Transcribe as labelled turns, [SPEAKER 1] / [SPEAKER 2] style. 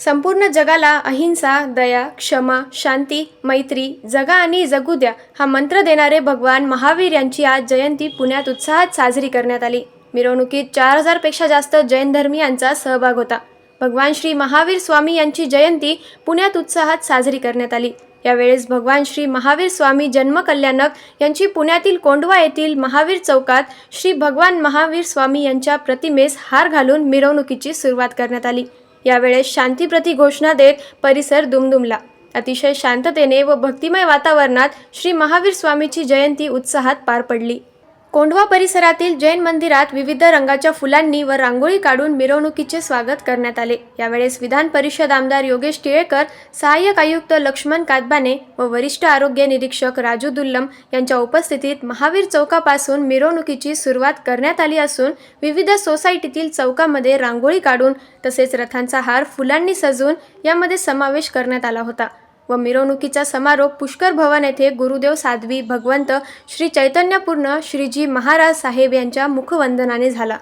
[SPEAKER 1] संपूर्ण जगाला अहिंसा दया क्षमा शांती मैत्री जगा आणि जगू द्या हा मंत्र देणारे भगवान महावीर यांची आज जयंती पुण्यात उत्साहात साजरी करण्यात आली. मिरवणुकीत चार हजारपेक्षा जास्त जैन धर्मियांचा सहभाग होता. भगवान श्री महावीर स्वामी यांची जयंती पुण्यात उत्साहात साजरी करण्यात आली. यावेळेस भगवान श्री महावीर स्वामी जन्मकल्याणक यांची पुण्यातील कोंडवा येथील महावीर चौकात श्री भगवान महावीर स्वामी यांच्या प्रतिमेस हार घालून मिरवणुकीची सुरुवात करण्यात आली. यावेळेस शांतीप्रती घोषणा देत परिसर दुमदुमला. अतिशय शांततेने व भक्तिमय वातावरणात श्री महावीर स्वामीची जयंती उत्साहात पार पडली. कोंढवा परिसरातील जैन मंदिरात विविध रंगाच्या फुलांनी व रांगोळी काढून मिरवणुकीचे स्वागत करण्यात आले. यावेळेस विधान परिषद आमदार योगेश टिळेकर सहाय्यक आयुक्त लक्ष्मण कातबाने व वरिष्ठ आरोग्य निरीक्षक राजू दुल्लम यांच्या उपस्थितीत महावीर चौकापासून मिरवणुकीची सुरुवात करण्यात आली असून विविध सोसायटीतील चौकामध्ये रांगोळी काढून तसेच रथांचा हार फुलांनी सजवून यामध्ये समावेश करण्यात आला होता. व मिरवणुकीचा समारोप पुष्कर भवन येथे गुरुदेव साध्वी भगवंत श्री चैतन्यपूर्ण श्रीजी महाराज साहेब यांच्या मुखवंदनाने झाला.